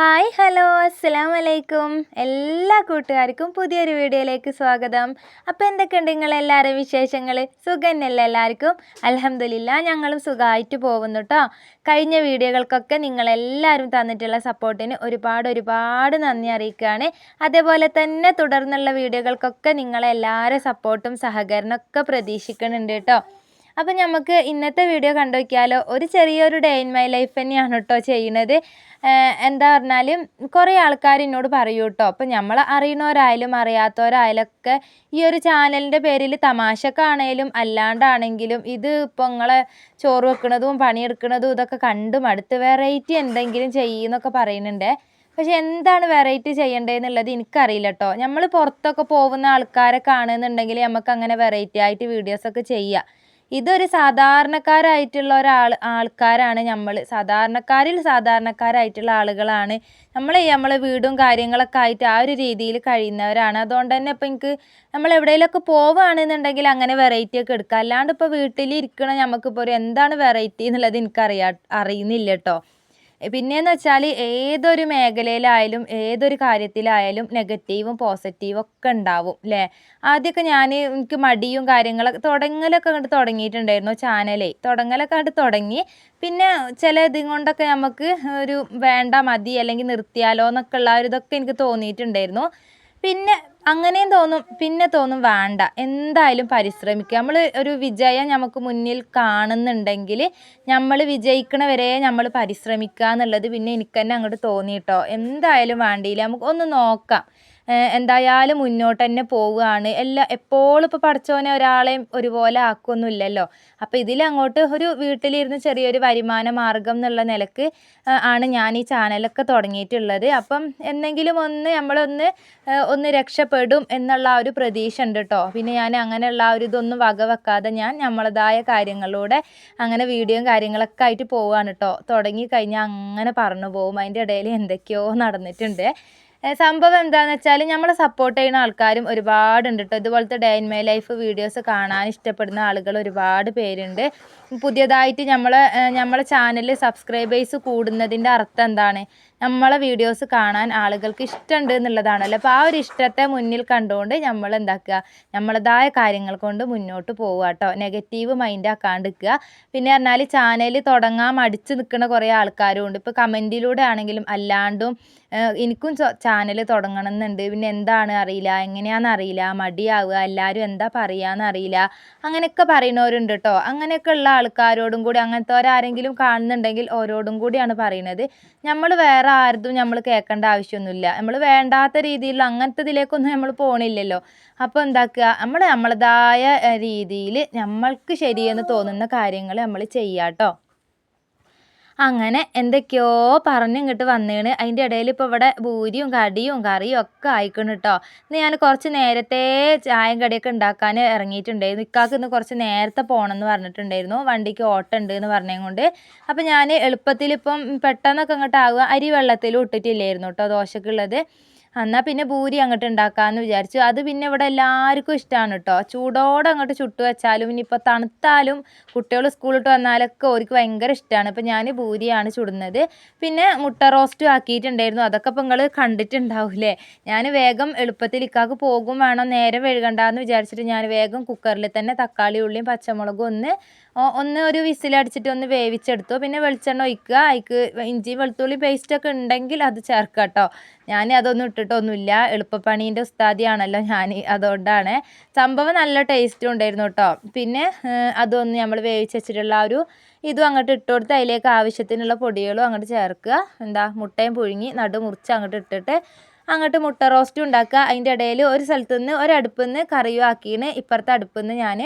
Hi hello അസ്സലാം വലൈക്കും എല്ലാ കൂട്ടുകാർക്കും പുതിയൊരു വീഡിയോയിലേക്ക് സ്വാഗതം. അപ്പോൾ എന്തൊക്കെയുണ്ട് നിങ്ങളെല്ലാവരും വിശേഷങ്ങൾ സുഖന്നല്ല എല്ലാവർക്കും? അലഹമില്ല ഞങ്ങളും സുഖമായിട്ട് പോകുന്നു കേട്ടോ കഴിഞ്ഞ വീഡിയോകൾക്കൊക്കെ നിങ്ങളെല്ലാവരും തന്നിട്ടുള്ള സപ്പോർട്ടിന് ഒരുപാട് ഒരുപാട് നന്ദി അറിയിക്കുകയാണ്. അതേപോലെ തന്നെ തുടർന്നുള്ള വീഡിയോകൾക്കൊക്കെ നിങ്ങളെല്ലാവരും സപ്പോർട്ടും സഹകരണമൊക്കെ പ്രതീക്ഷിക്കുന്നുണ്ട് കേട്ടോ അപ്പം നമുക്ക് ഇന്നത്തെ വീഡിയോ കണ്ടു നോക്കിയാലോ? ഒരു ചെറിയൊരു ഡേ ഇൻ മൈ ലൈഫ് തന്നെയാണ് കേട്ടോ ചെയ്യുന്നത്. എന്താ പറഞ്ഞാൽ കുറേ ആൾക്കാർ എന്നോട് പറയൂ കേട്ടോ അപ്പം നമ്മൾ അറിയണവരായാലും അറിയാത്തവരായാലും ഒക്കെ ഈ ഒരു ചാനലിന്റെ പേരിൽ തമാശക്കാണേലും അല്ലാണ്ടാണെങ്കിലും ഇത് ഇപ്പോൾ നിങ്ങളെ ചോറ് വെക്കണതും പണിയെടുക്കണതും ഇതൊക്കെ കണ്ടും മടുത്ത് വെറൈറ്റി എന്തെങ്കിലും ചെയ്യുന്നൊക്കെ പറയുന്നുണ്ട്. പക്ഷെ എന്താണ് വെറൈറ്റി ചെയ്യേണ്ടതെന്നുള്ളത് എനിക്കറിയില്ല കേട്ടോ നമ്മൾ പുറത്തൊക്കെ പോകുന്ന ആൾക്കാരെ കാണുന്നുണ്ടെങ്കിൽ നമുക്ക് അങ്ങനെ വെറൈറ്റി ആയിട്ട് വീഡിയോസൊക്കെ ചെയ്യാം. ഇതൊരു സാധാരണക്കാരായിട്ടുള്ള ഒരാൾ ആൾക്കാരാണ് നമ്മൾ. സാധാരണക്കാരിൽ സാധാരണക്കാരായിട്ടുള്ള ആളുകളാണ് നമ്മൾ നമ്മളെ വീടും കാര്യങ്ങളൊക്കെ ആയിട്ട് ആ ഒരു രീതിയിൽ കഴിയുന്നവരാണ്. അതുകൊണ്ട് തന്നെ ഇപ്പം എനിക്ക് നമ്മൾ എവിടെയെങ്കിലുമൊക്കെ പോവുകയാണെന്നുണ്ടെങ്കിൽ അങ്ങനെ വെറൈറ്റി ഒക്കെ എടുക്കുക അല്ലാണ്ട് ഇപ്പോൾ വീട്ടിലിരിക്കണ നമുക്കിപ്പോൾ ഒരു എന്താണ് വെറൈറ്റി എന്നുള്ളത് എനിക്കറിയാ അറിയുന്നില്ല കേട്ടോ. പിന്നെയെന്ന് വെച്ചാൽ ഏതൊരു മേഖലയിലായാലും ഏതൊരു കാര്യത്തിലായാലും നെഗറ്റീവും പോസിറ്റീവും ഒക്കെ ഉണ്ടാവും അല്ലേ ആദ്യമൊക്കെ ഞാൻ എനിക്ക് മടിയും കാര്യങ്ങളൊക്കെ തുടങ്ങലൊക്കെ അങ്ങോട്ട് തുടങ്ങിയിട്ടുണ്ടായിരുന്നു ചാനലേ. തുടങ്ങലൊക്കെ അങ്ങോട്ട് തുടങ്ങി. പിന്നെ ചില ഇതും കൊണ്ടൊക്കെ നമുക്ക് ഒരു വേണ്ട മതി അല്ലെങ്കിൽ നിർത്തിയാലോ എന്നൊക്കെ ഉള്ള ഒരു ഇതൊക്കെ എനിക്ക് തോന്നിയിട്ടുണ്ടായിരുന്നു. പിന്നെ അങ്ങനെയും തോന്നും പിന്നെ തോന്നും വേണ്ട. എന്തായാലും പരിശ്രമിക്കുക. നമ്മൾ ഒരു വിജയം നമുക്ക് മുന്നിൽ കാണുന്നുണ്ടെങ്കിൽ നമ്മൾ വിജയിക്കണ വരെ നമ്മൾ പരിശ്രമിക്കുക എന്നുള്ളത് പിന്നെ എനിക്ക് തന്നെ അങ്ങോട്ട് തോന്നി കേട്ടോ എന്തായാലും വേണ്ടിയില്ല. നമുക്ക് ഒന്ന് നോക്കാം. എന്തായാലും മുന്നോട്ട് തന്നെ പോവുകയാണ്. എല്ലാ എപ്പോഴും ഇപ്പോൾ പഠിച്ചവനെ ഒരാളെയും ഒരുപോലെ ആക്കുമൊന്നുമില്ലല്ലോ അപ്പോൾ ഇതിലങ്ങോട്ട് ഒരു വീട്ടിലിരുന്ന് ചെറിയൊരു വരുമാന മാർഗം എന്നുള്ള നിലയ്ക്ക് ആണ് ഞാൻ ഈ ചാനലൊക്കെ തുടങ്ങിയിട്ടുള്ളത്. അപ്പം എന്തെങ്കിലും ഒന്ന് നമ്മളൊന്ന് ഒന്ന് രക്ഷപ്പെടും എന്നുള്ള ഒരു പ്രതീക്ഷ ഉണ്ട് കേട്ടോ. പിന്നെ ഞാൻ അങ്ങനെയുള്ള ഒരു ഇതൊന്നും വകവെക്കാതെ ഞാൻ നമ്മളതായ കാര്യങ്ങളിലൂടെ അങ്ങനെ വീഡിയോയും കാര്യങ്ങളൊക്കെ ആയിട്ട് പോവുകയാണ് കേട്ടോ. തുടങ്ങി കഴിഞ്ഞാൽ അങ്ങനെ പറഞ്ഞു പോകും. അതിന്റെ ഇടയിൽ എന്തൊക്കെയോ നടന്നിട്ടുണ്ട്. സംഭവം എന്താണെന്ന് വെച്ചാൽ നമ്മളെ സപ്പോർട്ട് ചെയ്യുന്ന ആൾക്കാരും ഒരുപാടുണ്ട് കേട്ടോ ഇതുപോലത്തെ day in my life videos കാണാൻ ഇഷ്ടപ്പെടുന്ന ആളുകൾ ഒരുപാട് പേരുണ്ട്. പുതിയതായിട്ട് നമ്മളെ നമ്മളെ ചാനലിൽ സബ്സ്ക്രൈബേഴ്സ് കൂടുന്നതിന്റെ അർത്ഥം എന്താണ്? നമ്മളെ വീഡിയോസ് കാണാൻ ആളുകൾക്ക് ഇഷ്ടമുണ്ട് എന്നുള്ളതാണല്ലോ. അപ്പോൾ ആ ഒരു ഇഷ്ടത്തെ മുന്നിൽ കണ്ടുകൊണ്ട് നമ്മൾ എന്താക്കുക? നമ്മളതായ കാര്യങ്ങൾ കൊണ്ട് മുന്നോട്ട് പോവുക കേട്ടോ നെഗറ്റീവ് മൈൻഡ് ആക്കാണ്ടിരിക്കുക പിന്നെ പറഞ്ഞാൽ ചാനൽ തുടങ്ങാൻ മടിച്ച് നിൽക്കുന്ന കുറേ ആൾക്കാരും ഉണ്ട് ഇപ്പോൾ കമന്റിലൂടെ ആണെങ്കിലും അല്ലാണ്ടും എനിക്കും ചാനൽ തുടങ്ങണം എന്നുണ്ട് പിന്നെ എന്താണ് അറിയില്ല? എങ്ങനെയാണെന്ന് അറിയില്ല? മടിയാവുക? എല്ലാവരും എന്താ പറയുകയെന്ന് അറിയില്ല? അങ്ങനെയൊക്കെ പറയുന്നവരുണ്ട് കേട്ടോ അങ്ങനെയൊക്കെ ഉള്ള ആൾക്കാരോടും കൂടി അങ്ങനത്തെ ആരെങ്കിലും കാണുന്നുണ്ടെങ്കിൽ ഓരോടും കൂടിയാണ് പറയുന്നത്. നമ്മൾ വേറെ ആരതും നമ്മൾ കേൾക്കേണ്ട ആവശ്യമൊന്നുമില്ല. നമ്മൾ വേണ്ടാത്ത രീതിയിൽ അങ്ങനത്തെ ഇതിലേക്കൊന്നും നമ്മൾ പോണില്ലല്ലോ. അപ്പോൾ എന്താക്കുക? നമ്മൾ നമ്മളതായ രീതിയിൽ നമ്മൾക്ക് ശരിയെന്ന് തോന്നുന്ന കാര്യങ്ങൾ നമ്മൾ ചെയ്യാട്ടോ. അങ്ങനെ എന്തൊക്കെയോ പറഞ്ഞിങ്ങോട്ട് വന്നേണ്. അതിന്റെ ഇടയിൽ ഇപ്പോൾ ഇവിടെ ഭൂരിയും കടിയും കറിയും ഒക്കെ ആയിക്കണം കേട്ടോ ഇന്ന് ഞാൻ കുറച്ച് നേരത്തെ ചായം കടിയൊക്കെ ഉണ്ടാക്കാൻ ഇറങ്ങിയിട്ടുണ്ടായിരുന്നു ഇക്കാക്ക് ഇന്ന് കുറച്ച് നേരത്തെ പോകണം എന്ന് പറഞ്ഞിട്ടുണ്ടായിരുന്നു. വണ്ടിക്ക് ഓട്ടം ഉണ്ട് എന്ന് പറഞ്ഞുകൊണ്ട് കൊണ്ട്. അപ്പോൾ ഞാൻ എളുപ്പത്തിൽ ഇപ്പം പെട്ടെന്നൊക്കെ അങ്ങോട്ട് അരി വെള്ളത്തിലും ഇട്ടിട്ടില്ലായിരുന്നു കേട്ടോ ദോശക്കുള്ളത്. എന്നാൽ പിന്നെ പൂരി അങ്ങോട്ട് ഉണ്ടാക്കാമെന്ന് വിചാരിച്ചു. അത് പിന്നെ ഇവിടെ എല്ലാവർക്കും ഇഷ്ടമാണ് കേട്ടോ ചൂടോടെ അങ്ങോട്ട് ചുട്ടു വെച്ചാലും ഇനി ഇനിയിപ്പോൾ തണുത്താലും കുട്ടികൾ സ്കൂളിട്ട് വന്നാലൊക്കെ അവർക്ക് ഭയങ്കര ഇഷ്ടമാണ് ഇപ്പം ഞാൻ പൂരിയാണ് ചുടുന്നത്. പിന്നെ മുട്ട റോസ്റ്റും ആക്കിയിട്ടുണ്ടായിരുന്നു. അതൊക്കെ ഇപ്പം നിങ്ങൾ കണ്ടിട്ടുണ്ടാവില്ലേ? ഞാൻ വേഗം എളുപ്പത്തിൽ ഇക്കാക്ക് പോകും വേണം. നേരെ വെഴുകണ്ടെന്ന് വിചാരിച്ചിട്ട് ഞാൻ വേഗം കുക്കറിൽ തന്നെ തക്കാളി ഉള്ളിയും പച്ചമുളകും ഒന്ന് ഒന്ന് ഒരു വിസിലടിച്ചിട്ട് ഒന്ന് വേവിച്ചെടുത്തു. പിന്നെ വെളിച്ചെണ്ണ ഒഴിക്കുക. അതിക്ക് ഇഞ്ചി വെളുത്തുള്ളി പേസ്റ്റൊക്കെ ഉണ്ടെങ്കിൽ അത് ചേർക്കുക കേട്ടോ. ഞാൻ അതൊന്നും ഇട്ടിട്ടൊന്നുമില്ല. എളുപ്പപ്പണീന്റെ ഉസ്താദിയാണല്ലോ ഞാൻ അതുകൊണ്ടാണ്. സംഭവം നല്ല ടേസ്റ്റും ഉണ്ടായിരുന്നു കേട്ടോ. പിന്നെ അതൊന്ന് നമ്മൾ വേവിച്ച് വെച്ചിട്ടുള്ള ആ ഒരു ഇതും അങ്ങോട്ട് ഇട്ട് കൊടുത്ത് അതിലേക്ക് ആവശ്യത്തിനുള്ള പൊടികളും അങ്ങോട്ട് ചേർക്കുക. എന്താ മുട്ടയും പുഴുങ്ങി നടു മുറിച്ച് അങ്ങോട്ട് ഇട്ടിട്ട് അങ്ങോട്ട് മുട്ട റോസ്റ്റും ഉണ്ടാക്കുക. അതിന്റെ ഇടയിൽ ഒരു സ്ഥലത്തു നിന്ന് ഒരടുപ്പിൽ നിന്ന് കറിയും ആക്കിയിന് ഇപ്പുറത്തെ അടുപ്പിൽ നിന്ന് ഞാൻ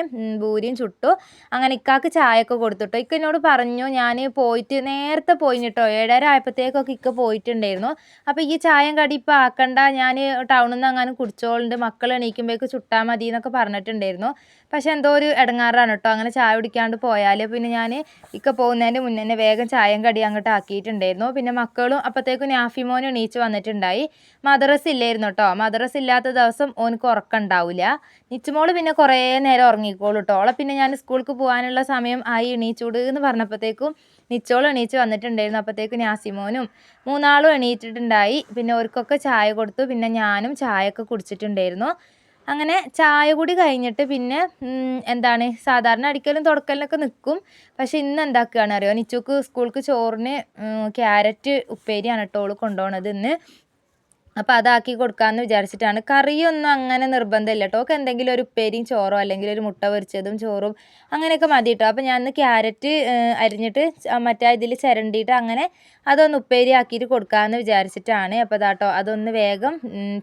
ഭൂരിയും ചുട്ടു. അങ്ങനെ ഇക്കാക്ക് ചായയൊക്കെ കൊടുത്തിട്ടോ. ഇക്ക എന്നോട് പറഞ്ഞു ഞാൻ പോയിട്ട് നേരത്തെ പോയി കേട്ടോ ഏഴര ആയപ്പോഴത്തേക്കൊക്കെ ഇക്ക പോയിട്ടുണ്ടായിരുന്നു. അപ്പോൾ ഈ ചായം കടി ഇപ്പോൾ ആക്കണ്ട. ഞാൻ ടൗണിൽ നിന്ന് അങ്ങനെ കുടിച്ചോളുണ്ട്. മക്കൾ എണീക്കുമ്പോഴേക്ക് ചുട്ടാൽ മതി എന്നൊക്കെ പറഞ്ഞിട്ടുണ്ടായിരുന്നു. പക്ഷെ എന്തോ ഒരു ഇടങ്ങാറാണ് കേട്ടോ. അങ്ങനെ ചായ കുടിക്കാണ്ട് പോയാൽ പിന്നെ ഞാൻ ഇക്ക പോകുന്നതിന്റെ മുന്നേ വേഗം ചായം കടി അങ്ങോട്ട് ആക്കിയിട്ടുണ്ടായിരുന്നു. പിന്നെ മക്കളും അപ്പോഴത്തേക്കും നാഫിമോനും എണീച്ച് വന്നിട്ടുണ്ടായി. മദ്രസ് ഇല്ലായിരുന്നു കേട്ടോ. മദ്രസ് ഇല്ലാത്ത ദിവസം ഓനക്ക് ഉറക്കമുണ്ടാവില്ല നിച്ചുമോൾ പിന്നെ കുറേ നേരം ഉറങ്ങിക്കോളൂ കേട്ടോ. ഓളെ പിന്നെ ഞാൻ സ്കൂൾക്ക് പോകാനുള്ള സമയം ആയി എണീച്ചൂട് എന്ന് പറഞ്ഞപ്പോഴത്തേക്കും നിച്ചോൾ എണീച്ച് വന്നിട്ടുണ്ടായിരുന്നു. അപ്പോഴത്തേക്കും നാസിമോനും മൂന്നാളും എണീറ്റിട്ടുണ്ടായി. പിന്നെ അവർക്കൊക്കെ ചായ കൊടുത്തു. പിന്നെ ഞാനും ചായയൊക്കെ കുടിച്ചിട്ടുണ്ടായിരുന്നു. അങ്ങനെ ചായ കൂടി കഴിഞ്ഞിട്ട് പിന്നെ എന്താണ് സാധാരണ അടിക്കലും തുടക്കലിനൊക്കെ നിൽക്കും പക്ഷെ ഇന്ന് എന്താക്കുകയാണ് അറിയോ? നിച്ചുക്ക് സ്കൂൾക്ക് ചോറിന് ക്യാരറ്റ് ഉപ്പേരിയാണ് കേട്ടോ കൊണ്ടുപോകണത് ഇന്ന്. അപ്പോൾ അതാക്കി കൊടുക്കാമെന്ന് വിചാരിച്ചിട്ടാണ്. കറിയൊന്നും അങ്ങനെ നിർബന്ധമില്ല കേട്ടോ. ഒക്കെ എന്തെങ്കിലും ഒരു ഉപ്പേരിയും ചോറോ അല്ലെങ്കിൽ ഒരു മുട്ട പൊരിച്ചതും ചോറും അങ്ങനെയൊക്കെ മതി കേട്ടോ. അപ്പോൾ ഞാൻ ക്യാരറ്റ് അരിഞ്ഞിട്ട് മറ്റേ ഇതിൽ ചിരണ്ടിയിട്ട് അങ്ങനെ അതൊന്ന് ഉപ്പേരി ആക്കിയിട്ട് കൊടുക്കാമെന്ന് വിചാരിച്ചിട്ടാണ്. അപ്പോൾ അതാട്ടോ അതൊന്ന് വേഗം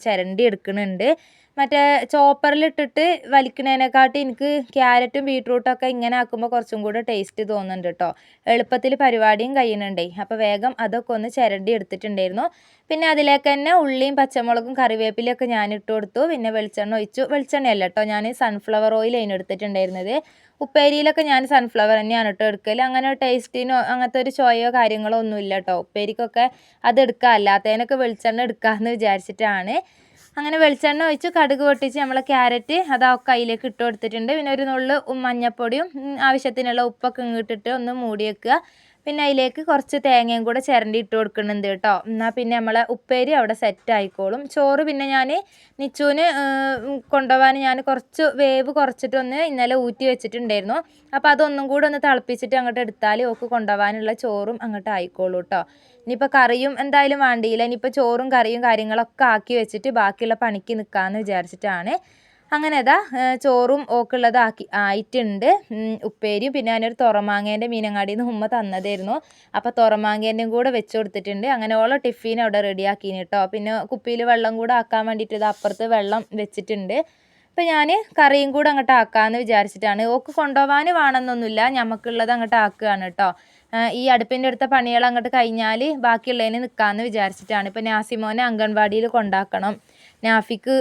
ചിരണ്ടി എടുക്കുന്നുണ്ട് മറ്റേ ചോപ്പറിലിട്ടിട്ട് വലിക്കുന്നതിനെക്കാട്ടി എനിക്ക് ക്യാരറ്റും ബീട്രൂട്ടൊക്കെ ഇങ്ങനെ ആക്കുമ്പോൾ കുറച്ചും കൂടെ ടേസ്റ്റ് തോന്നുന്നുണ്ട് കേട്ടോ എളുപ്പത്തിൽ പരിപാടിയും കഴിയുന്നുണ്ടേ. അപ്പോൾ വേഗം അതൊക്കെ ഒന്ന് ചിരണ്ടി എടുത്തിട്ടുണ്ടായിരുന്നു. പിന്നെ അതിലേക്ക് തന്നെ ഉള്ളിയും പച്ചമുളകും കറിവേപ്പിലൊക്കെ ഞാൻ ഇട്ട് കൊടുത്തു. പിന്നെ വെളിച്ചെണ്ണ ഒഴിച്ചു. വെളിച്ചെണ്ണയല്ല കേട്ടോ ഞാൻ സൺഫ്ലവർ ഓയിൽ അതിന് എടുത്തിട്ടുണ്ടായിരുന്നത്. ഉപ്പേരിയിലൊക്കെ ഞാൻ സൺഫ്ലവർ തന്നെയാണ് കേട്ടോ എടുക്കൽ അങ്ങനെ ടേസ്റ്റിനോ അങ്ങനത്തെ ഒരു ചോയോ കാര്യങ്ങളോ ഒന്നുമില്ല കേട്ടോ ഉപ്പേരിക്കൊക്കെ അത് എടുക്കുക അല്ലാത്തതിനൊക്കെ വെളിച്ചെണ്ണ എടുക്കാമെന്ന് വിചാരിച്ചിട്ടാണ്. അങ്ങനെ വെളിച്ചെണ്ണ ഒഴിച്ച് കടുക് പൊട്ടിച്ച് നമ്മൾ ക്യാരറ്റ് അത് ആ കയ്യിലേക്ക് ഇട്ട് കൊടുത്തിട്ടുണ്ട്. പിന്നെ ഒരു നുള്ളു മഞ്ഞപ്പൊടിയും ആവശ്യത്തിനുള്ള ഉപ്പൊക്കെ ഇങ്ങിട്ടിട്ട് ഒന്ന് മൂടി വെക്കുക. പിന്നെ അതിലേക്ക് കുറച്ച് തേങ്ങയും കൂടെ ചിരണ്ടി ഇട്ട് കൊടുക്കുന്നുണ്ട് കേട്ടോ. എന്നാൽ പിന്നെ നമ്മളെ ഉപ്പേരി അവിടെ സെറ്റ് ആയിക്കോളും. ചോറ് പിന്നെ ഞാൻ നിച്ചുവിന് കൊണ്ടുപോകാൻ ഞാൻ കുറച്ച് വേവ് കുറച്ചിട്ടൊന്ന് ഇന്നലെ ഊറ്റി വെച്ചിട്ടുണ്ടായിരുന്നു. അപ്പോൾ അതൊന്നും കൂടെ ഒന്ന് തിളപ്പിച്ചിട്ട് അങ്ങോട്ട് എടുത്താൽ ഓക്ക് കൊണ്ടുപോകാനുള്ള ചോറും അങ്ങോട്ട് ആയിക്കോളൂ കേട്ടോ. ഇനിയിപ്പോൾ കറിയും എന്തായാലും വേണ്ടിയില്ല. ഇനിയിപ്പോൾ ചോറും കറിയും കാര്യങ്ങളൊക്കെ ആക്കി വെച്ചിട്ട് ബാക്കിയുള്ള പണിക്ക് നിൽക്കാമെന്ന് വിചാരിച്ചിട്ടാണ്. അങ്ങനെ അതാ ചോറും ഓക്കുള്ളതാക്കി ആയിട്ടുണ്ട്. ഉപ്പേരിയും പിന്നെ ഞാനൊരു തുറമാങ്ങേന്റെ മീനങ്ങാടിയിൽ നിന്ന് ഉമ്മ തന്നതായിരുന്നു. അപ്പോൾ തുറമാങ്ങേന്റെയും കൂടെ വെച്ച് കൊടുത്തിട്ടുണ്ട്. അങ്ങനെ ഓളോ ടിഫിൻ അവിടെ റെഡിയാക്കിന് കേട്ടോ പിന്നെ കുപ്പിയിൽ വെള്ളം കൂടെ ആക്കാൻ വേണ്ടിയിട്ട് അപ്പുറത്ത് വെള്ളം വെച്ചിട്ടുണ്ട്. അപ്പോൾ ഞാൻ കറിയും കൂടെ അങ്ങോട്ട് ആക്കാമെന്ന് വിചാരിച്ചിട്ടാണ്. ഓക്ക് കൊണ്ടുപോകാൻ വേണമെന്നൊന്നുമില്ല. ഞമ്മക്കുള്ളത് അങ്ങോട്ട് ആക്കുകയാണ് കേട്ടോ ഈ അടുപ്പിന്റെ അടുത്ത പണികൾ അങ്ങോട്ട് കഴിഞ്ഞാൽ ബാക്കിയുള്ളതിന് നിൽക്കാമെന്ന് വിചാരിച്ചിട്ടാണ്. ഇപ്പോൾ നാസിമോനെ അംഗൻവാടിയിൽ കൊണ്ടാക്കണം. നാഫിക്ക്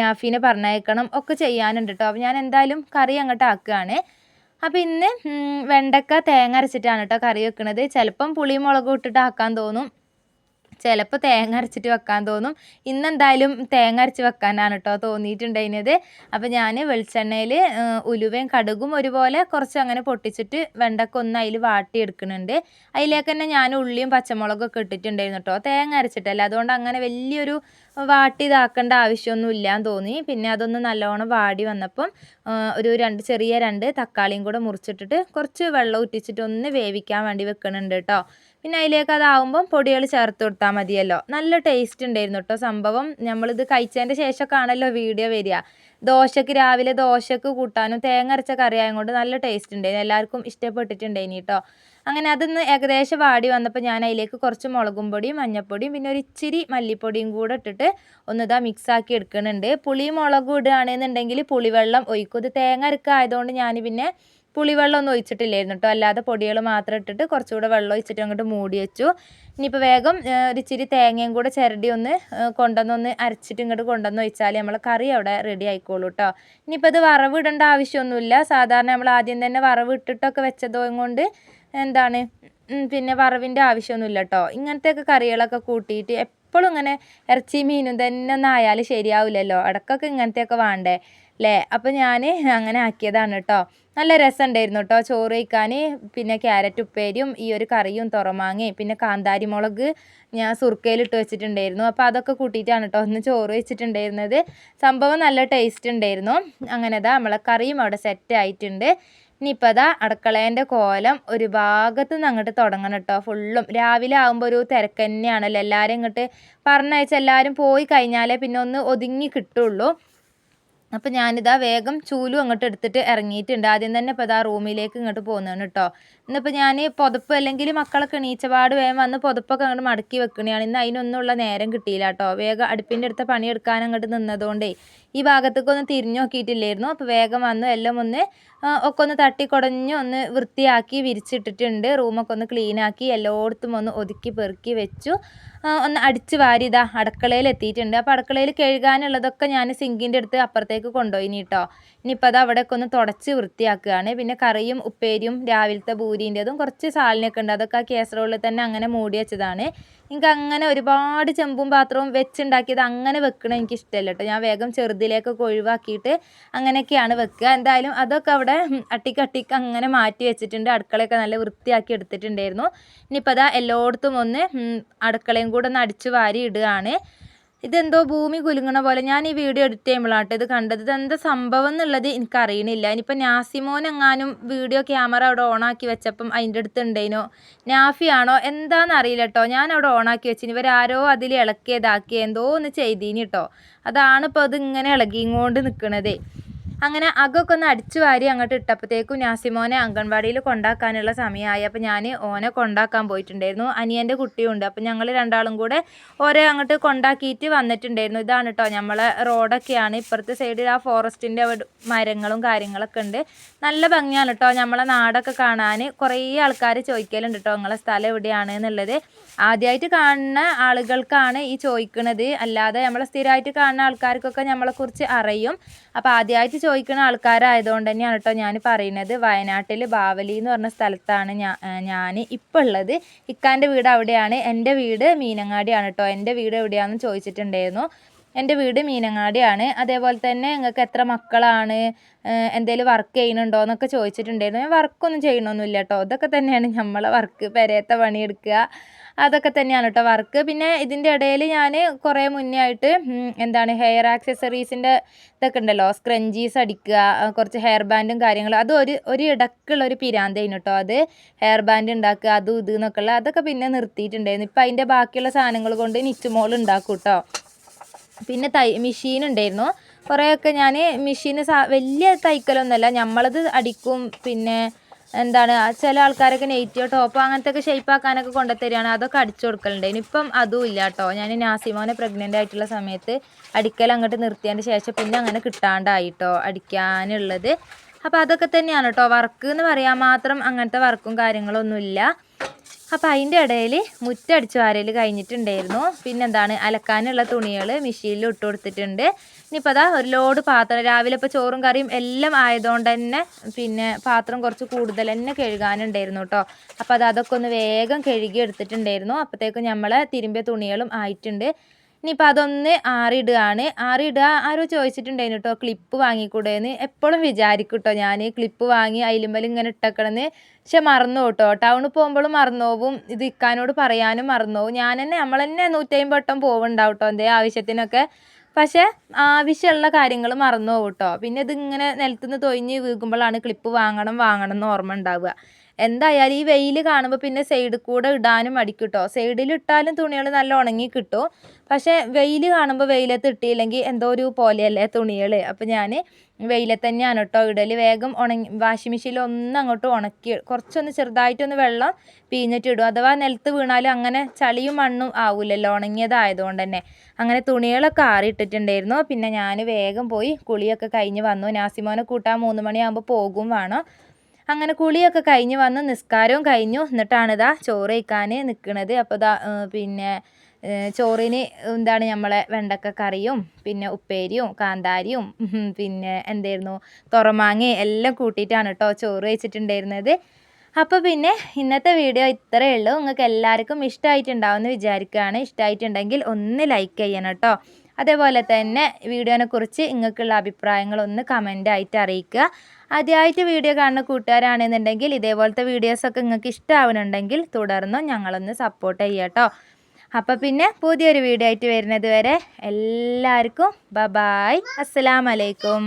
നാഫീനെ പറഞ്ഞയക്കണം ഒക്കെ ചെയ്യാനുണ്ട് കേട്ടോ അപ്പോൾ ഞാൻ എന്തായാലും കറി അങ്ങോട്ട് ആക്കുകയാണ്. അപ്പോൾ ഇന്ന് വെണ്ടക്ക തേങ്ങ അരച്ചിട്ടാണ് കേട്ടോ കറി വെക്കുന്നത് ചിലപ്പം പുളിയും മുളകും ഇട്ടിട്ട് ആക്കാൻ തോന്നും. ചിലപ്പോൾ തേങ്ങ അരച്ചിട്ട് വെക്കാൻ തോന്നും. ഇന്നെന്തായാലും തേങ്ങ അരച്ച് വെക്കാനാണ് കേട്ടോ തോന്നിയിട്ടുണ്ടായിരുന്നത്. അപ്പോൾ ഞാൻ വെളിച്ചെണ്ണയിൽ ഉലുവയും കടുകും ഒരുപോലെ കുറച്ച് അങ്ങനെ പൊട്ടിച്ചിട്ട് വെണ്ടക്ക ഒന്ന് അതിൽ വാട്ടിയെടുക്കുന്നുണ്ട് അതിലേക്ക് തന്നെ ഞാൻ ഉള്ളിയും പച്ചമുളകൊക്കെ ഇട്ടിട്ടുണ്ടായിരുന്നു കേട്ടോ തേങ്ങ അരച്ചിട്ടല്ല. അതുകൊണ്ട് അങ്ങനെ വലിയൊരു വാട്ടി ഇതാക്കേണ്ട ആവശ്യമൊന്നും ഇല്ലയെന്ന് തോന്നി. പിന്നെ അതൊന്ന് നല്ലോണം വാടി വന്നപ്പം ഒരു രണ്ട് ചെറിയ രണ്ട് തക്കാളിയും കൂടെ മുറിച്ചിട്ടിട്ട് കുറച്ച് വെള്ളം ഉറ്റിച്ചിട്ട് ഒന്ന് വേവിക്കാൻ വേണ്ടി വെക്കുന്നുണ്ട് കേട്ടോ പിന്നെ അതിലേക്ക് അതാവുമ്പം പൊടികൾ ചേർത്ത് കൊടുത്താൽ മതിയല്ലോ. നല്ല ടേസ്റ്റ് ഉണ്ടായിരുന്നു കേട്ടോ സംഭവം. നമ്മളിത് കഴിച്ചതിന്റെ ശേഷമൊക്കെ ആണല്ലോ വീഡിയോ വരിക. ദോശക്ക് രാവിലെ ദോശക്ക് കൂട്ടാനും തേങ്ങ അരച്ച കറിയായും കൊണ്ട് നല്ല ടേസ്റ്റ് ഉണ്ടായിരുന്നു എല്ലാവർക്കും ഇഷ്ടപ്പെട്ടിട്ടുണ്ടായിനി കേട്ടോ അങ്ങനെ അതൊന്ന് ഏകദേശം വാടി വന്നപ്പോൾ ഞാൻ അതിലേക്ക് കുറച്ച് മുളകും പൊടിയും മഞ്ഞൾപ്പൊടിയും പിന്നെ ഒരു ഇച്ചിരി മല്ലിപ്പൊടിയും കൂടെ ഇട്ടിട്ട് ഒന്ന് ഇതാ മിക്സാക്കി എടുക്കുന്നുണ്ട് പുളിയും മുളകും ഇടുകയാണെന്നുണ്ടെങ്കിൽ പുളിവെള്ളം ഒഴിക്കും. ഇത് തേങ്ങ അരക്കായതുകൊണ്ട് ഞാൻ പിന്നെ പുളിവെള്ളം ഒന്നും ഒഴിച്ചിട്ടില്ലായിരുന്നു കേട്ടോ അല്ലാതെ പൊടികൾ മാത്രം ഇട്ടിട്ട് കുറച്ചുകൂടെ വെള്ളം ഒഴിച്ചിട്ട് അങ്ങോട്ട് മൂടി വെച്ചു. ഇനിയിപ്പോൾ വേഗം ഒരു ഇച്ചിരി തേങ്ങയും കൂടെ ചിരടി ഒന്ന് കൊണ്ടുവന്നൊന്ന് അരച്ചിട്ട് ഇങ്ങോട്ട് കൊണ്ടുവന്ന് വെച്ചാൽ നമ്മൾ കറി അവിടെ റെഡി ആയിക്കോളൂ കേട്ടോ ഇനിയിപ്പോൾ ഇത് വറവ് ഇടേണ്ട ആവശ്യമൊന്നുമില്ല. സാധാരണ നമ്മൾ ആദ്യം തന്നെ വറവ് ഇട്ടിട്ടൊക്കെ വെച്ചതോ കൊണ്ട് എന്താണ് പിന്നെ വറവിന്റെ ആവശ്യമൊന്നുമില്ല കേട്ടോ ഇങ്ങനത്തെയൊക്കെ കറികളൊക്കെ കൂട്ടിയിട്ട് എപ്പോഴും ഇങ്ങനെ ഇറച്ചി മീനും തന്നെ ഒന്നും ശരിയാവില്ലല്ലോ. ഇടയ്ക്കൊക്കെ ഇങ്ങനത്തെയൊക്കെ വേണ്ടേ? അല്ലേ അപ്പോൾ ഞാൻ അങ്ങനെ ആക്കിയതാണ് കേട്ടോ നല്ല രസമുണ്ടായിരുന്നു കേട്ടോ ചോറ് കഴിക്കാൻ പിന്നെ ക്യാരറ്റ് ഉപ്പേരിയും ഈ ഒരു കറിയും തുറമാങ്ങയും പിന്നെ കാന്താരി മുളക് ഞാൻ സുർക്കയിലിട്ട് വെച്ചിട്ടുണ്ടായിരുന്നു. അപ്പോൾ അതൊക്കെ കൂട്ടിയിട്ടാണ് കേട്ടോ ഒന്ന് ചോറ് വെച്ചിട്ടുണ്ടായിരുന്നത്. സംഭവം നല്ല ടേസ്റ്റ് ഉണ്ടായിരുന്നു. അങ്ങനെ അതാ നമ്മളെ കറിയും അവിടെ സെറ്റ് ആയിട്ടുണ്ട്. ഇനിയിപ്പോൾ അതാ അടുക്കളേന്റെ കോലം ഒരു ഭാഗത്ത് നിന്ന് അങ്ങോട്ട് തുടങ്ങണം കേട്ടോ ഫുള്ളും. രാവിലെ ആകുമ്പോൾ ഒരു തിരക്ക് തന്നെയാണല്ലോ. എല്ലാവരും ഇങ്ങോട്ട് പറഞ്ഞയച്ച എല്ലാവരും പോയി കഴിഞ്ഞാലേ പിന്നെ ഒന്ന് ഒതുങ്ങി കിട്ടുള്ളൂ. അപ്പോൾ ഞാനിതാ വേഗം ചൂലും അങ്ങോട്ട് എടുത്തിട്ട് ഇറങ്ങിയിട്ടുണ്ട്. ആദ്യം തന്നെ ഇപ്പോൾ ഇതാ റൂമിലേക്ക് ഇങ്ങോട്ട് പോകുന്നതാണ് കേട്ടോ ഇന്നിപ്പോൾ ഞാൻ പുതപ്പ് അല്ലെങ്കിൽ മക്കളൊക്കെ എണീച്ചപാട് വേഗം വന്ന് പുതപ്പൊക്കെ അങ്ങോട്ട് മടക്കി വെക്കണതാണ് ഇന്ന് അതിനൊന്നുള്ള നേരം കിട്ടിയില്ല കേട്ടോ വേഗം അടുപ്പിന്റെ അടുത്ത പണിയെടുക്കാൻ അങ്ങോട്ട് നിന്നതുകൊണ്ടേ ഈ ഭാഗത്തേക്കൊന്നും തിരിഞ്ഞു നോക്കിയിട്ടില്ലായിരുന്നു. അപ്പോൾ വേഗം വന്നു എല്ലാം ഒന്ന് ഒക്കെ ഒന്ന് തട്ടിക്കുടഞ്ഞ് ഒന്ന് വൃത്തിയാക്കി വിരിച്ചിട്ടിട്ടുണ്ട്. റൂമൊക്കെ ഒന്ന് ക്ലീനാക്കി എല്ലായിടത്തും ഒന്ന് ഒതുക്കി പെറുക്കി വെച്ചു. ഒന്ന് അടിച്ച് വാരി ഇതാ അടുക്കളയിൽ എത്തിയിട്ടുണ്ട്. അപ്പോൾ അടുക്കളയിൽ കഴുകാനുള്ളതൊക്കെ ഞാൻ സിങ്കിന്റെ അടുത്ത് അപ്പുറത്തേക്ക് കൊണ്ടുപോയി കേട്ടോ ഇനിയിപ്പോൾ അത് അവിടെയൊക്കെ ഒന്ന് തുടച്ച് വൃത്തിയാക്കുകയാണ്. പിന്നെ കറിയും ഉപ്പേരിയും രാവിലത്തെ ബൂരിന്റെതും കുറച്ച് സാലിനൊക്കെ ഉണ്ട്. അതൊക്കെ ആ കേസറോളിൽ തന്നെ അങ്ങനെ മൂടി വെച്ചതാണ്. എനിക്ക് അങ്ങനെ ഒരുപാട് ചെമ്പും പാത്രവും വെച്ചുണ്ടാക്കിയത് അങ്ങനെ വെക്കണം എനിക്ക് ഇഷ്ടമല്ല കേട്ടോ. ഞാൻ വേഗം ചെറുതിലേക്കൊക്കെ ഒഴിവാക്കിയിട്ട് അങ്ങനെയൊക്കെയാണ് വെക്കുക. എന്തായാലും അതൊക്കെ അവിടെ അട്ടിക്കട്ടിക്ക് അങ്ങനെ മാറ്റി വെച്ചിട്ടുണ്ട്. അടുക്കളയൊക്കെ നല്ല വൃത്തിയാക്കി എടുത്തിട്ടുണ്ടായിരുന്നു. ഇനിയിപ്പോൾ അതാ എല്ലായിടത്തും ഒന്ന് അടുക്കളയും കൂടെ ഒന്ന് അടിച്ചു വാരി ഇടുകയാണ്. ഇതെന്തോ ഭൂമി കുലുങ്ങണ പോലെ ഞാൻ ഈ വീഡിയോ എഡിറ്റ് ചെയ്യുമ്പോഴാട്ടോ ഇത് കണ്ടത്. ഇതെന്താ സംഭവം എന്നുള്ളത് എനിക്കറിയണില്ല. ഇനിയിപ്പോൾ നാസിമോൻ എങ്ങാനും വീഡിയോ ക്യാമറ അവിടെ ഓണാക്കി വെച്ചപ്പം അതിന്റെ അടുത്ത് ഉണ്ടേനോ നാഫിയാണോ എന്താണെന്ന് അറിയില്ല കേട്ടോ ഞാൻ അവിടെ ഓണാക്കി വെച്ചിന്. ഇവരാരോ അതിൽ ഇളക്കിയതാക്കി എന്തോ ഒന്ന് ചെയ്തീനി കേട്ടോ അതാണ് ഇപ്പോൾ ഇങ്ങനെ ഇളകിയും നിൽക്കണതേ അങ്ങനെ അകൊക്കെ ഒന്ന് അടിച്ചു വാരി അങ്ങോട്ട് ഇട്ടപ്പോഴത്തേക്കും നാസിമോനെ അംഗൻവാടിയിൽ കൊണ്ടാക്കാനുള്ള സമയമായി. അപ്പോൾ ഞാൻ ഓനെ കൊണ്ടാക്കാൻ പോയിട്ടുണ്ടായിരുന്നു. അനിയന്റെ കുട്ടിയുണ്ട്. അപ്പോൾ ഞങ്ങൾ രണ്ടാളും കൂടെ ഓരോ അങ്ങോട്ട് കൊണ്ടാക്കിയിട്ട് വന്നിട്ടുണ്ടായിരുന്നു. ഇതാണ് കേട്ടോ നമ്മളെ റോഡൊക്കെയാണ്. ഇപ്പുറത്തെ സൈഡിൽ ആ ഫോറസ്റ്റിന്റെ മരങ്ങളും കാര്യങ്ങളൊക്കെ ഉണ്ട്. നല്ല ഭംഗിയാണ് കേട്ടോ നമ്മളെ നാടൊക്കെ കാണാൻ കുറേ ആൾക്കാർ ചോദിക്കലുണ്ട് കേട്ടോ നിങ്ങളെ സ്ഥലം എവിടെയാണ് എന്നുള്ളത്. ആദ്യമായിട്ട് കാണുന്ന ആളുകൾക്കാണ് ഈ ചോദിക്കുന്നത് അല്ലാതെ നമ്മളെ സ്ഥിരമായിട്ട് കാണുന്ന ആൾക്കാർക്കൊക്കെ നമ്മളെക്കുറിച്ച് അറിയും. അപ്പോൾ ആദ്യമായിട്ട് ചോദിക്കുന്ന ആൾക്കാരായതുകൊണ്ട് തന്നെയാണ് കേട്ടോ ഞാൻ പറയുന്നത്. വയനാട്ടിൽ ബാവലി എന്ന് പറഞ്ഞ സ്ഥലത്താണ് ഞാൻ ഞാൻ ഇപ്പോൾ ഉള്ളത്. ഇക്കാന്റെ വീട് അവിടെയാണ്. എന്റെ വീട് മീനങ്ങാടിയാണ് കേട്ടോ. എന്റെ വീട് എവിടെയാണെന്ന് ചോദിച്ചിട്ടുണ്ടായിരുന്നു. എന്റെ വീട് മീനങ്ങാടിയാണ്. അതേപോലെ തന്നെ നിങ്ങൾക്ക് എത്ര മക്കളാണ്? എന്തെങ്കിലും വർക്ക് ചെയ്യുന്നുണ്ടോ എന്നൊക്കെ ചോദിച്ചിട്ടുണ്ടായിരുന്നു. ഞാൻ വർക്കൊന്നും ചെയ്യണമൊന്നുമില്ല കേട്ടോ. ഇതൊക്കെ തന്നെയാണ് നമ്മളെ വർക്ക് പെരയത്തെ പണിയെടുക്കുക. അതൊക്കെ തന്നെയാണ് കേട്ടോ വർക്ക്. പിന്നെ ഇതിന്റെ ഇടയിൽ ഞാൻ കുറേ മുന്നേ ആയിട്ട് എന്താണ് ഹെയർ ആക്സസറീസിന്റെ ഇതൊക്കെ ഉണ്ടല്ലോ സ്ക്രഞ്ചീസ് അടിക്കുക കുറച്ച് ഹെയർ ബാൻഡും കാര്യങ്ങളും. അത് ഒരു ഒരു ഇടക്കുള്ള ഒരു പിരാന്തേനു കേട്ടോ അത്. ഹെയർ ബാൻഡ് ഉണ്ടാക്കുക അതും ഇത് എന്നൊക്കെ ഉള്ള അതൊക്കെ പിന്നെ നിർത്തിയിട്ടുണ്ടായിരുന്നു. ഇപ്പം അതിന്റെ ബാക്കിയുള്ള സാധനങ്ങൾ കൊണ്ട് നിച്ചുമോൾ ഉണ്ടാക്കും കേട്ടോ പിന്നെ തൈ മെഷീൻ ഉണ്ടായിരുന്നു കുറേയൊക്കെ ഞാൻ മെഷീന് വലിയ തയ്ക്കലൊന്നുമല്ല നമ്മളത് അടിക്കും പിന്നെ എന്താണ് ചില ആൾക്കാരൊക്കെ നെയ്റ്റിയോ ടോപ്പോ അങ്ങനത്തെ ഒക്കെ ഷേപ്പാക്കാനൊക്കെ കൊണ്ടുത്തരികയാണ്. അതൊക്കെ അടിച്ചു കൊടുക്കലുണ്ട്. ഇനിയിപ്പം അതും ഇല്ല കേട്ടോ. ഞാൻ നാസിമോനെ പ്രഗ്നന്റ് ആയിട്ടുള്ള സമയത്ത് അടിക്കൽ അങ്ങോട്ട് നിർത്തിയതിന്റെ ശേഷം പിന്നെ അങ്ങനെ കിട്ടാണ്ടായിട്ടോ അടിക്കാനുള്ളത്. അപ്പോൾ അതൊക്കെ തന്നെയാണ് കേട്ടോ. വർക്ക് എന്ന് പറയാൻ മാത്രം അങ്ങനത്തെ വർക്കും കാര്യങ്ങളൊന്നുമില്ല. അപ്പോൾ അതിന്റെ ഇടയിൽ മുറ്റടിച്ച് വാരൽ കഴിഞ്ഞിട്ടുണ്ടായിരുന്നു. പിന്നെന്താണ്? അലക്കാനുള്ള തുണികൾ മെഷീനിൽ ഇട്ട് കൊടുത്തിട്ടുണ്ട്. ഇനിയിപ്പോൾ അതാ ഒരു ലോഡ് പാത്രം. രാവിലെ ഇപ്പോൾ ചോറും കറിയും എല്ലാം ആയതുകൊണ്ട് തന്നെ പിന്നെ പാത്രം കുറച്ച് കൂടുതൽ തന്നെ കഴുകാനുണ്ടായിരുന്നു കേട്ടോ അപ്പോൾ അത് അതൊക്കെ ഒന്ന് വേഗം കഴുകി എടുത്തിട്ടുണ്ടായിരുന്നു. അപ്പോഴത്തേക്കും നമ്മൾ തിരുമ്പിയ തുണികളും ആയിട്ടുണ്ട്. ഇനിയിപ്പോൾ അതൊന്ന് ആറിയിടുകയാണ്. ആറിയിടുക ആരോ ചോദിച്ചിട്ടുണ്ടായിരുന്നു കേട്ടോ ക്ലിപ്പ് വാങ്ങിക്കൂടെ എന്ന് എപ്പോഴും വിചാരിക്കും കേട്ടോ ഞാൻ ക്ലിപ്പ് വാങ്ങി അതിലുമ്പൽ ഇങ്ങനെ ഇട്ടേക്കണമെന്ന് പക്ഷെ മറന്നു കേട്ടോ. ടൗണിൽ പോകുമ്പോഴും മറന്നു പോവും ഇത് ഇക്കാനോട് പറയാനും മറന്നു പോവും ഞാൻ തന്നെ നമ്മൾ തന്നെ നൂറ്റമ്പത് വട്ടം പോകുന്നുണ്ടാവും കേട്ടോ എന്തേ ആവശ്യത്തിനൊക്കെ. പക്ഷേ ആവശ്യമുള്ള കാര്യങ്ങൾ മറന്നു പോകും കേട്ടോ. പിന്നെ ഇതിങ്ങനെ നിലത്തുനിന്ന് തൊഴിഞ്ഞ് വീകുമ്പോഴാണ് ക്ലിപ്പ് വാങ്ങണം വാങ്ങണം എന്ന് ഓർമ്മ ഉണ്ടാവുക. എന്തായാലും ഈ വെയിൽ കാണുമ്പോൾ പിന്നെ സൈഡിൽ കൂടെ ഇടാനും മടിക്കും കേട്ടോ. സൈഡിൽ ഇട്ടാലും തുണികൾ നല്ല ഉണങ്ങി കിട്ടും. പക്ഷേ വെയിൽ കാണുമ്പോൾ വെയിലത്ത് ഇട്ടിയില്ലെങ്കിൽ എന്തോ ഒരു പോലെയല്ലേ തുണികൾ. അപ്പോൾ ഞാൻ വെയിലത്ത് തന്നെയാണ് കേട്ടോ ഇടൽ വേഗം ഉണങ്ങി വാഷിംഗ് മെഷീനിൽ ഒന്ന് അങ്ങോട്ട് ഉണക്കി കുറച്ചൊന്ന് ചെറുതായിട്ടൊന്ന് വെള്ളം പിഴിഞ്ഞിട്ട് ഇടും അഥവാ നിലത്ത് വീണാലും അങ്ങനെ ചളിയും മണ്ണും ആവില്ലല്ലോ ഉണങ്ങിയതായതുകൊണ്ട് തന്നെ അങ്ങനെ തുണികളൊക്കെ ആറിയിട്ടിട്ടുണ്ടായിരുന്നു. പിന്നെ ഞാൻ വേഗം പോയി കുളിയൊക്കെ കഴിഞ്ഞ് വന്നു. നാസിമോനെ കൂട്ടാൻ മൂന്ന് മണിയാകുമ്പോൾ പോകും വേണം. അങ്ങനെ കുളിയൊക്കെ കഴിഞ്ഞ് വന്ന് നിസ്കാരവും കഴിഞ്ഞു. എന്നിട്ടാണ് ഇതാ ചോറ് കഴിക്കാൻ നിൽക്കുന്നത് അപ്പോൾ ഇതാ പിന്നെ ചോറിന് എന്താണ് നമ്മളെ വെണ്ടക്ക കറിയും പിന്നെ ഉപ്പേരിയും കാന്താരിയും പിന്നെ എന്തായിരുന്നു? തുറമാങ്ങയും എല്ലാം കൂട്ടിയിട്ടാണ് കേട്ടോ ചോറ് വെച്ചിട്ടുണ്ടായിരുന്നത്. അപ്പോൾ പിന്നെ ഇന്നത്തെ വീഡിയോ ഇത്രയേ ഉള്ളൂ. നിങ്ങൾക്ക് എല്ലാവർക്കും ഇഷ്ടമായിട്ടുണ്ടാവുമെന്ന് വിചാരിക്കുകയാണ്. ഇഷ്ടമായിട്ടുണ്ടെങ്കിൽ ഒന്ന് ലൈക്ക് ചെയ്യണം കേട്ടോ അതേപോലെ തന്നെ വീഡിയോനെ കുറിച്ച് നിങ്ങൾക്കുള്ള അഭിപ്രായങ്ങൾ ഒന്ന് കമന്റ് ആയിട്ട് അറിയിക്കുക. ആദ്യമായിട്ട് വീഡിയോ കാണുന്ന കൂട്ടുകാരാണെന്നുണ്ടെങ്കിൽ ഇതേപോലത്തെ വീഡിയോസൊക്കെ നിങ്ങൾക്ക് ഇഷ്ടമാവുന്നുണ്ടെങ്കിൽ തുടർന്നും ഞങ്ങളൊന്ന് സപ്പോർട്ട് ചെയ്യാം കേട്ടോ അപ്പോൾ പിന്നെ പുതിയൊരു വീഡിയോ ആയിട്ട് വരുന്നത് വരെ എല്ലാവർക്കും ബബായ് ബായ് അസ്സലാമലൈക്കും.